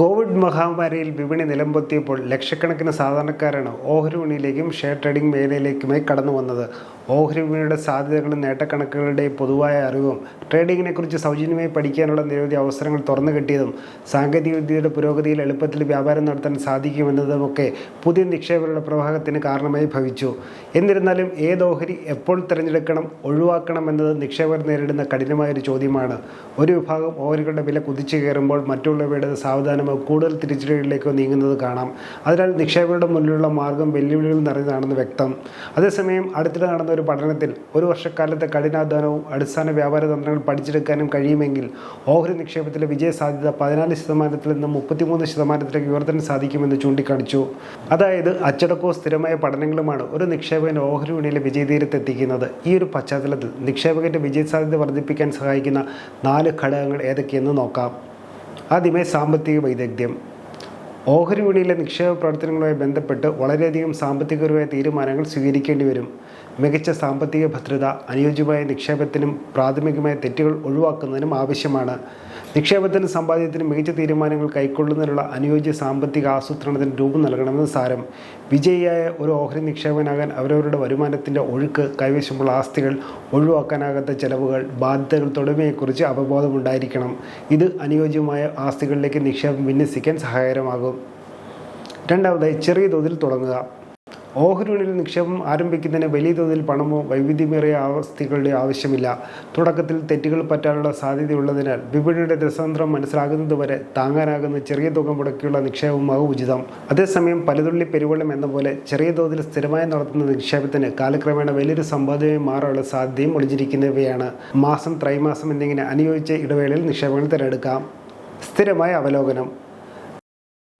Covid മഹാമാരിയിൽ വിപണി നിലംപൊത്തിയപ്പോൾ ലക്ഷക്കണക്കിന് സാധാരണക്കാരാണ് ഓഹരി വിപണിയിലേക്കും ഷെയർ ട്രേഡിംഗ് മേഖലയിലേക്കുമായി കടന്നു വന്നത്. ഓഹരി വിപണിയുടെ സാധ്യതകളും നേട്ടക്കണക്കുകളുടെ പൊതുവായ അറിവും ട്രേഡിങ്ങിനെക്കുറിച്ച് സൗജന്യമായി പഠിക്കാനുള്ള നിരവധി അവസരങ്ങൾ തുറന്നു കിട്ടിയതും സാങ്കേതികവിദ്യയുടെ പുരോഗതിയിൽ എളുപ്പത്തിൽ വ്യാപാരം നടത്താൻ സാധിക്കുമെന്നതുമൊക്കെ പുതിയ നിക്ഷേപകരുടെ പ്രവാഹത്തിന് കാരണമായി ഭവിച്ചു. എന്നിരുന്നാലും ഏത് ഓഹരി എപ്പോൾ തിരഞ്ഞെടുക്കണം ഒഴിവാക്കണം എന്നത് നിക്ഷേപകർ നേരിടുന്ന കഠിനമായൊരു ചോദ്യമാണ്. ഒരു വിഭാഗം ഓഹരികളുടെ വില കുതിച്ചു കയറുമ്പോൾ മറ്റുള്ളവയുടെ സാവധാനമോ കൂടുതൽ തിരിച്ചടികളിലേക്കോ നീങ്ങുന്നത് കാണാം. അതിനാൽ നിക്ഷേപകരുടെ മുന്നിലുള്ള മാർഗം വെല്ലുവിളികൾ നിറഞ്ഞതാണെന്ന് വ്യക്തം. അതേസമയം അടുത്തിടെ നടന്ന ഒരു പഠനത്തിൽ ഒരു വർഷക്കാലത്തെ കഠിനാധ്വാനവും അടിസ്ഥാന വ്യാപാര തന്ത്രങ്ങൾ പഠിച്ചെടുക്കാനും കഴിയുമെങ്കിൽ ഓഹരി നിക്ഷേപത്തിലെ വിജയ സാധ്യത പതിനാല് ശതമാനത്തിൽ നിന്ന് മുപ്പത്തിമൂന്ന് ശതമാനത്തിലേക്ക് ഉയർത്താൻ സാധിക്കുമെന്ന് ചൂണ്ടിക്കാണിച്ചു. അതായത് അച്ചടക്കവും സ്ഥിരമായ പഠനങ്ങളുമാണ് ഒരു നിക്ഷേപകൻ ഓഹരി വിപണിയിലെ വിജയതീരത്തെത്തിക്കുന്നത് ഈ ഒരു പശ്ചാത്തലത്തിൽ നിക്ഷേപകന്റെ വിജയസാധ്യത വർദ്ധിപ്പിക്കാൻ സഹായിക്കുന്ന നാല് ഘടകങ്ങൾ ഏതൊക്കെയെന്ന് നോക്കാം. ആദ്യമേ സാമ്പത്തിക വൈദഗ്ധ്യം ഓഹരി വിപണിയിലെ നിക്ഷേപ പ്രവർത്തനങ്ങളുമായി ബന്ധപ്പെട്ട് വളരെയധികം സാമ്പത്തികപരമായ തീരുമാനങ്ങൾ സ്വീകരിക്കേണ്ടി വരും. മികച്ച സാമ്പത്തിക ഭദ്രത അനുയോജ്യമായ നിക്ഷേപത്തിനും പ്രാഥമികമായ തെറ്റുകൾ ഒഴിവാക്കുന്നതിനും ആവശ്യമാണ്. നിക്ഷേപത്തിനും സമ്പാദ്യത്തിനും മികച്ച തീരുമാനങ്ങൾ കൈക്കൊള്ളുന്നതിനുള്ള അനുയോജ്യ സാമ്പത്തിക ആസൂത്രണത്തിന് രൂപം നൽകണമെന്ന് സാരം. വിജയിയായ ഒരു ഓഹരി നിക്ഷേപകനാകാൻ അവരവരുടെ വരുമാനത്തിന്റെ ഒഴുക്ക് കൈവശമുള്ള ആസ്തികൾ ഒഴിവാക്കാനാകാത്ത ചെലവുകൾ ബാധ്യതകൾ തുടങ്ങിയവയെക്കുറിച്ച് അവബോധമുണ്ടായിരിക്കണം. ഇത് അനുയോജ്യമായ ആസ്തികളിലേക്ക് നിക്ഷേപം വിന്യസിക്കാൻ സഹായകരമാകും. രണ്ടാമതായി ചെറിയ തോതിൽ തുടങ്ങുക. ഓഹരി വിപണിയിൽ നിക്ഷേപം ആരംഭിക്കുന്നതിന് വലിയ തോതിൽ പണമോ വൈവിധ്യമേറിയ ആസ്തികളുടെ ആവശ്യമില്ല. തുടക്കത്തിൽ തെറ്റുകൾ പറ്റാനുള്ള സാധ്യതയുള്ളതിനാൽ വിപണിയുടെ രസതന്ത്രം മനസ്സിലാകുന്നതുവരെ താങ്ങാനാകുന്ന ചെറിയ തുക മുടക്കിയുള്ള നിക്ഷേപമാകും ഉചിതം അതേസമയം പലതുള്ളി പെരുവെള്ളം എന്ന പോലെ ചെറിയ തോതിൽ സ്ഥിരമായി നടത്തുന്ന നിക്ഷേപത്തിന് കാലക്രമേണ വലിയൊരു സമ്പാദ്യമായി മാറാനുള്ള സാധ്യതയും ഒളിഞ്ഞിരിക്കുന്നവയാണ്. മാസം ത്രൈമാസം എന്നിങ്ങനെ അനുയോജിച്ച ഇടവേളയിൽ നിക്ഷേപങ്ങൾ തിരഞ്ഞെടുക്കാം. സ്ഥിരമായ അവലോകനം.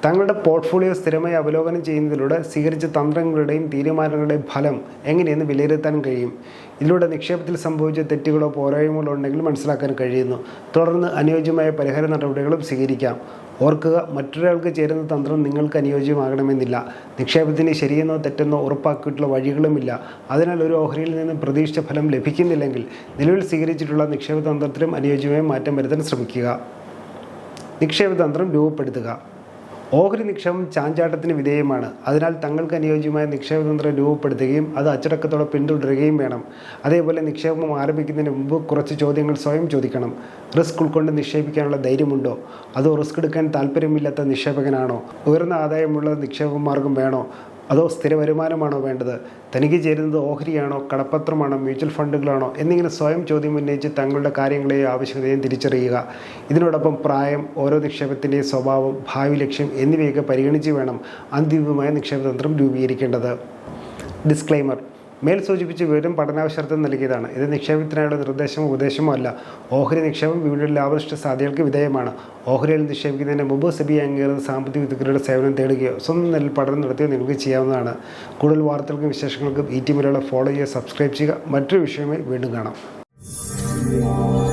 തങ്ങളുടെ പോർട്ട്ഫോളിയോ സ്ഥിരമായി അവലോകനം ചെയ്യുന്നതിലൂടെ സ്വീകരിച്ച തന്ത്രങ്ങളുടെയും തീരുമാനങ്ങളുടെയും ഫലം എങ്ങനെയെന്ന് വിലയിരുത്താൻ കഴിയും. ഇതിലൂടെ നിക്ഷേപത്തിൽ സംഭവിച്ച തെറ്റുകളോ പോരായ്മകളോ ഉണ്ടെങ്കിൽ മനസ്സിലാക്കാൻ കഴിയുന്നു. തുടർന്ന് അനുയോജ്യമായ പരിഹാര നടപടികളും സ്വീകരിക്കാം. ഓർക്കുക മറ്റൊരാൾക്ക് ചേരുന്ന തന്ത്രം നിങ്ങൾക്ക് അനുയോജ്യമാകണമെന്നില്ല. നിക്ഷേപത്തിന് ശരിയെന്നോ തെറ്റെന്നോ ഉറപ്പാക്കിയിട്ടുള്ള വഴികളുമില്ല. അതിനാൽ ഒരു ഓഹരിയിൽ നിന്ന് പ്രതീക്ഷിച്ച ഫലം ലഭിക്കുന്നില്ലെങ്കിൽ നിലവിൽ സ്വീകരിച്ചിട്ടുള്ള നിക്ഷേപ തന്ത്രത്തിലും അനുയോജ്യമായ മാറ്റം വരുത്താൻ ശ്രമിക്കുക. നിക്ഷേപതന്ത്രം രൂപപ്പെടുത്തുക. ഓഹരി നിക്ഷേപം ചാഞ്ചാട്ടത്തിന് വിധേയമാണ്. അതിനാൽ തങ്ങൾക്ക് അനുയോജ്യമായ നിക്ഷേപ തന്ത്രം രൂപപ്പെടുത്തുകയും അത് അച്ചടക്കത്തോടെ പിന്തുടരുകയും വേണം. അതേപോലെ നിക്ഷേപം ആരംഭിക്കുന്നതിന് മുമ്പ് കുറച്ച് ചോദ്യങ്ങൾ സ്വയം ചോദിക്കണം. റിസ്ക് ഉൾക്കൊണ്ട് നിക്ഷേപിക്കാനുള്ള ധൈര്യമുണ്ടോ? അതോ റിസ്ക് എടുക്കാൻ താല്പര്യമില്ലാത്ത നിക്ഷേപകനാണോ? ഉയർന്ന ആദായമുള്ള നിക്ഷേപ മാർഗം വേണോ? അതോ സ്ഥിര വരുമാനമാണോ വേണ്ടത്? തനിക്ക് ചേരുന്നത് ഓഹരിയാണോ കടപ്പത്രമാണോ മ്യൂച്വൽ ഫണ്ടുകളാണോ എന്നിങ്ങനെ സ്വയം ചോദ്യം ഉന്നയിച്ച് തങ്ങളുടെ കാര്യങ്ങളെയും ആവശ്യകതയും തിരിച്ചറിയുക. ഇതിനോടൊപ്പം പ്രായം ഓരോ നിക്ഷേപത്തിന്റെയും സ്വഭാവം ഭാവി ലക്ഷ്യം എന്നിവയൊക്കെ പരിഗണിച്ച് വേണം അന്തിമമായ നിക്ഷേപതന്ത്രം രൂപീകരിക്കേണ്ടത്. ഡിസ്ക്ലൈമർ മേൽ സൂചിപ്പിച്ച വിവരം പഠനാവശ്യാർത്ഥം നൽകിയതാണ്. ഇത് നിക്ഷേപത്തിനായുള്ള നിർദ്ദേശമോ ഉപദേശമോ അല്ല. ഓഹരി നിക്ഷേപം വിപണിയുടെ ലാഭനിഷ്ഠ സാധ്യതകൾക്ക് വിധേയമാണ്. ഓഹരിയിൽ നിക്ഷേപിക്കുന്നതിന് മുമ്പ് സെബി അംഗീകൃത സാമ്പത്തിക വിദഗ്ധരുടെ സേവനം തേടുകയോ സ്വന്തം നിലയിൽ പഠനം നടത്തുകയോ നിങ്ങൾക്ക് ചെയ്യാവുന്നതാണ്. കൂടുതൽ വാർത്തകൾക്കും വിശേഷങ്ങൾക്കും ഈ ടി മലയാളം ഫോളോ ചെയ്യുക സബ്സ്ക്രൈബ് ചെയ്യുക. മറ്റൊരു വിഷയമായി വീണ്ടും കാണാം.